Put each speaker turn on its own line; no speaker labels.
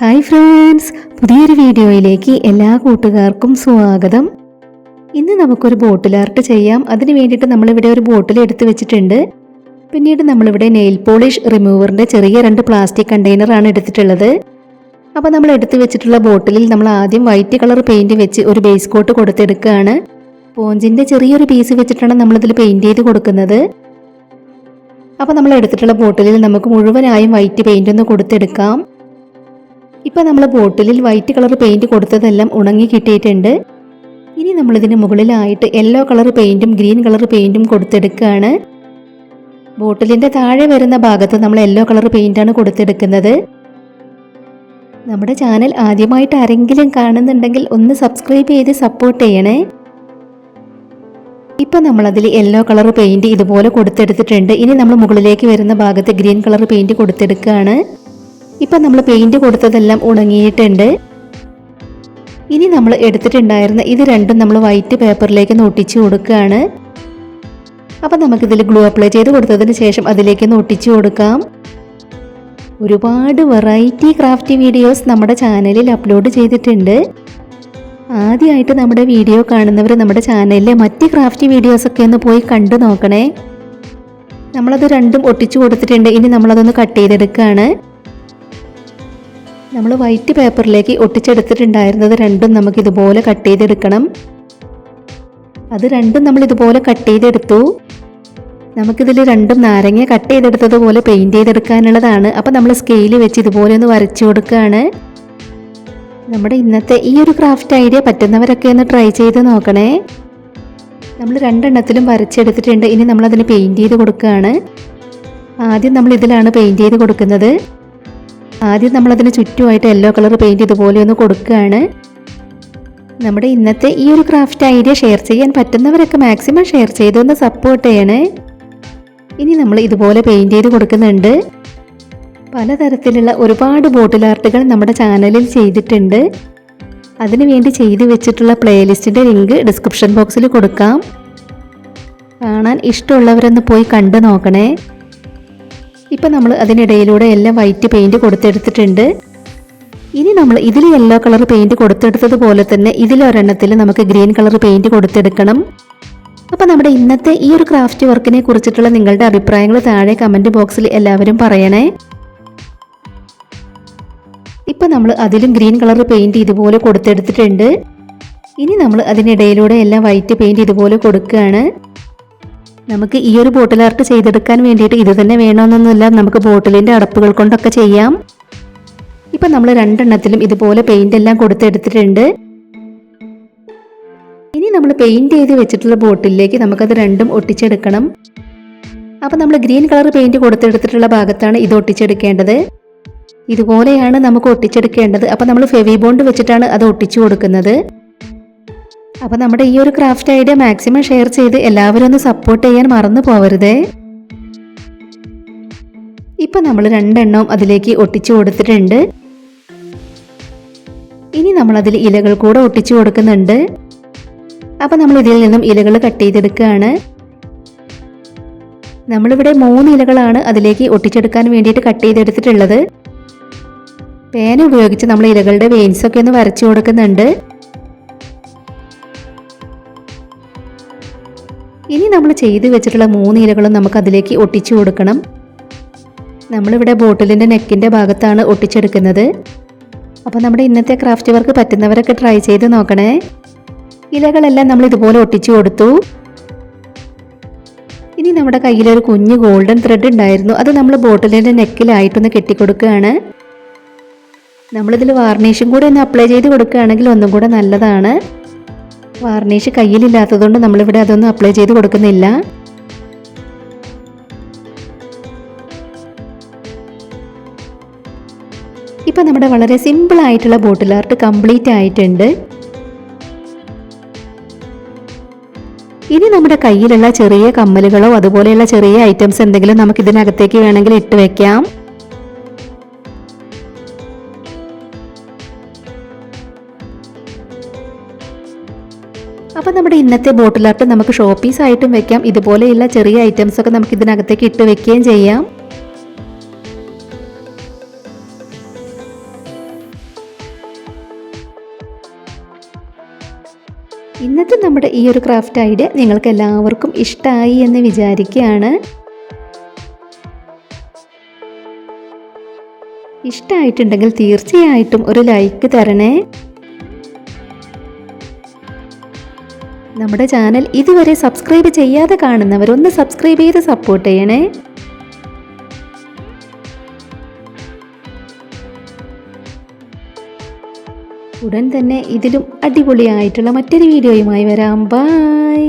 Hi friends പുതിയൊരു വീഡിയോയിലേക്ക് എല്ലാ കൂട്ടുകാർക്കും സ്വാഗതം. ഇന്ന് നമുക്കൊരു ബോട്ടിൽ ആർട്ട് ചെയ്യാം. അതിന് വേണ്ടിയിട്ട് നമ്മളിവിടെ ഒരു ബോട്ടിൽ എടുത്തു വെച്ചിട്ടുണ്ട്. പിന്നീട് നമ്മളിവിടെ നെയിൽ പോളിഷ് റിമൂവറിന്റെ ചെറിയ രണ്ട് പ്ലാസ്റ്റിക് കണ്ടെയ്നറാണ് എടുത്തിട്ടുള്ളത്. അപ്പോൾ നമ്മൾ എടുത്തു വെച്ചിട്ടുള്ള ബോട്ടിലിൽ നമ്മൾ ആദ്യം വൈറ്റ് കളർ പെയിന്റ് വെച്ച് ഒരു ബേസ് കോട്ട് കൊടുത്തെടുക്കുകയാണ്. പോഞ്ചിന്റെ ചെറിയൊരു പീസ് വെച്ചിട്ടാണ് നമ്മളിതിൽ പെയിന്റ് ചെയ്ത് കൊടുക്കുന്നത്. അപ്പോൾ നമ്മൾ എടുത്തിട്ടുള്ള ബോട്ടിലിൽ നമുക്ക് മുഴുവനായും വൈറ്റ് പെയിന്റ് ഒന്ന് കൊടുത്തെടുക്കാം. ഇപ്പം നമ്മൾ ബോട്ടിലിൽ വൈറ്റ് കളർ പെയിന്റ് കൊടുത്തതെല്ലാം ഉണങ്ങി കിട്ടിയിട്ടുണ്ട്. ഇനി നമ്മളിതിന് മുകളിലായിട്ട് യെല്ലോ കളർ പെയിന്റും ഗ്രീൻ കളർ പെയിന്റും കൊടുത്തെടുക്കുകയാണ് ബോട്ടിലിന്റെ താഴെ വരുന്ന ഭാഗത്ത് നമ്മൾ യെല്ലോ കളർ പെയിന്റാണ് കൊടുത്തെടുക്കുന്നത്. നമ്മുടെ ചാനൽ ആദ്യമായിട്ട് ആരെങ്കിലും കാണുന്നുണ്ടെങ്കിൽ ഒന്ന് സബ്സ്ക്രൈബ് ചെയ്ത് സപ്പോർട്ട് ചെയ്യണേ. ഇപ്പം നമ്മളതിൽ യെല്ലോ കളർ പെയിന്റ് ഇതുപോലെ കൊടുത്തെടുത്തിട്ടുണ്ട്. ഇനി നമ്മൾ മുകളിലേക്ക് വരുന്ന ഭാഗത്ത് ഗ്രീൻ കളർ പെയിന്റ് കൊടുത്തെടുക്കുകയാണ് ഇപ്പം നമ്മൾ പെയിന്റ് കൊടുത്തതെല്ലാം ഉണങ്ങിയിട്ടുണ്ട്. ഇനി നമ്മൾ എടുത്തിട്ടുണ്ടായിരുന്ന ഇത് രണ്ടും നമ്മൾ വൈറ്റ് പേപ്പറിലേക്ക് ഒട്ടിച്ചു കൊടുക്കുകയാണ്. അപ്പം നമുക്കിതിൽ ഗ്ലൂ അപ്ലൈ ചെയ്ത് കൊടുത്തതിന് ശേഷം അതിലേക്ക് ഒട്ടിച്ചു കൊടുക്കാം. ഒരുപാട് വെറൈറ്റി ക്രാഫ്റ്റ് വീഡിയോസ് നമ്മുടെ ചാനലിൽ അപ്ലോഡ് ചെയ്തിട്ടുണ്ട്. ആദ്യമായിട്ട് നമ്മുടെ വീഡിയോ കാണുന്നവർ നമ്മുടെ ചാനലിലെ മറ്റ് ക്രാഫ്റ്റ് വീഡിയോസൊക്കെ ഒന്ന് പോയി കണ്ടു നോക്കണേ. നമ്മളത് രണ്ടും ഒട്ടിച്ചു കൊടുത്തിട്ടുണ്ട്. ഇനി നമ്മളതൊന്ന് കട്ട് ചെയ്തെടുക്കുകയാണ്. നമ്മൾ വൈറ്റ് പേപ്പറിലേക്ക് ഒട്ടിച്ചെടുത്തിട്ടുണ്ടായിരുന്നത് രണ്ടും നമുക്ക് ഇതുപോലെ കട്ട് ചെയ്തെടുക്കണം. അത് രണ്ടും നമ്മൾ ഇതുപോലെ കട്ട് ചെയ്തെടുത്തു. നമുക്കിതിൽ രണ്ടും നാരങ്ങ കട്ട് ചെയ്തെടുത്തതുപോലെ പെയിന്റ് ചെയ്തെടുക്കാനുള്ളതാണ്. അപ്പോൾ നമ്മൾ സ്കെയിൽ വെച്ച് ഇതുപോലെ ഒന്ന് വരച്ചു കൊടുക്കുകയാണ് നമ്മുടെ ഇന്നത്തെ ഈ ഒരു ക്രാഫ്റ്റ് ഐഡിയ പറ്റുന്നവരൊക്കെ ഒന്ന് ട്രൈ ചെയ്ത് നോക്കണേ. നമ്മൾ രണ്ടെണ്ണത്തിലും വരച്ചെടുത്തിട്ടുണ്ട്. ഇനി നമ്മളതിന് പെയിന്റ് ചെയ്ത് കൊടുക്കുകയാണ് ആദ്യം നമ്മൾ ഇതിലാണ് പെയിന്റ് ചെയ്ത് കൊടുക്കുന്നത്. ആദ്യം നമ്മളതിന് ചുറ്റുമായിട്ട് യെല്ലോ കളർ പെയിന്റ് ഇതുപോലെ ഒന്ന് കൊടുക്കുകയാണ്. നമ്മുടെ ഇന്നത്തെ ഈ ഒരു ക്രാഫ്റ്റ് ഐഡിയ ഷെയർ ചെയ്യാൻ പറ്റുന്നവരൊക്കെ മാക്സിമം ഷെയർ ചെയ്തൊന്ന് സപ്പോർട്ട് ചെയ്യണേ. ഇനി നമ്മൾ ഇതുപോലെ പെയിന്റ് ചെയ്ത് കൊടുക്കുന്നുണ്ട്. പലതരത്തിലുള്ള ഒരുപാട് ബോട്ടിൽ ആർട്ടുകൾ നമ്മുടെ ചാനലിൽ ചെയ്തിട്ടുണ്ട്. അതിനുവേണ്ടി ചെയ്തു വെച്ചിട്ടുള്ള പ്ലേലിസ്റ്റിന്റെ ലിങ്ക് ഡിസ്ക്രിപ്ഷൻ ബോക്സിൽ കൊടുക്കാം. കാണാൻ ഇഷ്ടമുള്ളവരൊന്ന് പോയി കണ്ടു നോക്കണേ. ഇപ്പം നമ്മൾ അതിനിടയിലൂടെ എല്ലാം വൈറ്റ് പെയിന്റ് കൊടുത്തെടുത്തിട്ടുണ്ട്. ഇനി നമ്മൾ ഇതിൽ യെല്ലോ കളർ പെയിന്റ് കൊടുത്തെടുത്തതുപോലെ തന്നെ ഇതിലൊരെണ്ണത്തിൽ നമുക്ക് ഗ്രീൻ കളർ പെയിന്റ് കൊടുത്തെടുക്കണം. അപ്പോൾ നമ്മുടെ ഇന്നത്തെ ഈ ഒരു ക്രാഫ്റ്റ് വർക്കിനെ കുറിച്ചിട്ടുള്ള നിങ്ങളുടെ അഭിപ്രായങ്ങൾ താഴെ കമന്റ് ബോക്സിൽ എല്ലാവരും പറയണേ. ഇപ്പം നമ്മൾ അതിലും ഗ്രീൻ കളർ പെയിന്റ് ഇതുപോലെ കൊടുത്തെടുത്തിട്ടുണ്ട്. ഇനി നമ്മൾ അതിനിടയിലൂടെ എല്ലാം വൈറ്റ് പെയിന്റ് ഇതുപോലെ കൊടുക്കുകയാണ് നമുക്ക് ഈ ഒരു ബോട്ടിൽ ആർട്ട് ചെയ്തെടുക്കാൻ വേണ്ടിയിട്ട് ഇത് തന്നെ വേണമെന്നൊന്നുമില്ല. നമുക്ക് ബോട്ടിലിന്റെ അടപ്പുകൾ കൊണ്ടൊക്കെ ചെയ്യാം. ഇപ്പം നമ്മൾ രണ്ടെണ്ണത്തിലും ഇതുപോലെ പെയിന്റ് എല്ലാം കൊടുത്തെടുത്തിട്ടുണ്ട്. ഇനി നമ്മൾ പെയിന്റ് ചെയ്ത് വെച്ചിട്ടുള്ള ബോട്ടിലേക്ക് നമുക്കത് രണ്ടും ഒട്ടിച്ചെടുക്കണം. അപ്പം നമ്മൾ ഗ്രീൻ കളർ പെയിന്റ് കൊടുത്തെടുത്തിട്ടുള്ള ഭാഗത്താണ് ഇത് ഒട്ടിച്ചെടുക്കേണ്ടത്. ഇതുപോലെയാണ് നമുക്ക് ഒട്ടിച്ചെടുക്കേണ്ടത്. അപ്പം നമ്മൾ ഫെവി ബോണ്ട് വെച്ചിട്ടാണ് അത് ഒട്ടിച്ചു കൊടുക്കുന്നത്. അപ്പോൾ നമ്മുടെ ഈ ഒരു ക്രാഫ്റ്റ് ഐഡിയ മാക്സിമം ഷെയർ ചെയ്ത് എല്ലാവരും ഒന്ന് സപ്പോർട്ട് ചെയ്യാൻ മറന്നു പോവരുതേ. ഇപ്പം നമ്മൾ രണ്ടെണ്ണം അതിലേക്ക് ഒട്ടിച്ചു കൊടുത്തിട്ടുണ്ട്. ഇനി നമ്മൾ അതിൽ ഇലകൾ കൂടെ ഒട്ടിച്ചു കൊടുക്കുന്നുണ്ട്. അപ്പം നമ്മൾ ഇതിൽ നിന്നും ഇലകൾ കട്ട് ചെയ്തെടുക്കുകയാണ്. നമ്മളിവിടെ മൂന്ന് ഇലകളാണ് അതിലേക്ക് ഒട്ടിച്ചെടുക്കാൻ വേണ്ടിയിട്ട് കട്ട് ചെയ്തെടുത്തിട്ടുള്ളത്. പേന ഉപയോഗിച്ച് നമ്മൾ ഇലകളുടെ വെയിൻസ് ഒക്കെ ഒന്ന് വരച്ചു കൊടുക്കുന്നുണ്ട്. ഇനി നമ്മൾ ചെയ്ത് വെച്ചിട്ടുള്ള മൂന്ന് ഇലകളും നമുക്ക് അതിലേക്ക് ഒട്ടിച്ചു കൊടുക്കണം. നമ്മളിവിടെ ബോട്ടിലിന്റെ നെക്കിന്റെ ഭാഗത്താണ് ഒട്ടിച്ചെടുക്കുന്നത്. അപ്പോൾ നമ്മുടെ ഇന്നത്തെ ക്രാഫ്റ്റ് വർക്ക് പറ്റുന്നവരൊക്കെ ട്രൈ ചെയ്ത് നോക്കണേ. ഇലകളെല്ലാം നമ്മൾ ഇതുപോലെ ഒട്ടിച്ചു കൊടുത്തു. ഇനി നമ്മുടെ കയ്യിലൊരു കുഞ്ഞ് ഗോൾഡൻ ത്രെഡ് ഉണ്ടായിരുന്നു. അത് നമ്മൾ ബോട്ടിലിന്റെ നെക്കിലായിട്ടൊന്ന് കെട്ടിക്കൊടുക്കുകയാണ്. നമ്മളിതിൽ വാർണിഷും കൂടി ഒന്ന് അപ്ലൈ ചെയ്ത് കൊടുക്കുകയാണെങ്കിൽ ഒന്നും കൂടെ നല്ലതാണ്. വാർണിഷ് കയ്യിലില്ലാത്തതുകൊണ്ട് നമ്മളിവിടെ അതൊന്നും അപ്ലൈ ചെയ്ത് കൊടുക്കുന്നില്ല. ഇപ്പം നമ്മുടെ വളരെ സിമ്പിൾ ആയിട്ടുള്ള ബോട്ടിൽ ആർട്ട് കംപ്ലീറ്റ് ആയിട്ടുണ്ട്. ഇനി നമ്മുടെ കയ്യിലുള്ള ചെറിയ കമ്മലുകളോ അതുപോലെയുള്ള ചെറിയ ഐറ്റംസ് എന്തെങ്കിലും നമുക്ക് ഇതിനകത്തേക്ക് വേണമെങ്കിൽ ഇട്ട് വെക്കാം. അപ്പോൾ നമ്മുടെ ഇന്നത്തെ ബോട്ടിൽ നമുക്ക് ഷോപ്പീസ് ആയിട്ടും വെക്കാം. ഇതുപോലെയുള്ള ചെറിയ ഐറ്റംസ് ഒക്കെ നമുക്ക് ഇതിനകത്തേക്ക് ഇട്ട് വെക്കുകയും ചെയ്യാം. ഇന്നത്തെ നമ്മുടെ ഈ ഒരു ക്രാഫ്റ്റ് ഐഡിയ നിങ്ങൾക്ക് എല്ലാവർക്കും ഇഷ്ടമായി എന്ന് വിചാരിക്കുകയാണ്. ഇഷ്ടമായിട്ടുണ്ടെങ്കിൽ തീർച്ചയായിട്ടും ഒരു ലൈക്ക് തരണേ. നമ്മുടെ ചാനൽ ഇതുവരെ സബ്സ്ക്രൈബ് ചെയ്യാതെ കാണുന്നവർ ഒന്ന് സബ്സ്ക്രൈബ് ചെയ്ത് സപ്പോർട്ട് ചെയ്യണേ. ഉടൻ തന്നെ ഇതിലും അടിപൊളിയായിട്ടുള്ള മറ്റൊരു വീഡിയോയുമായി വരാം. ബായ്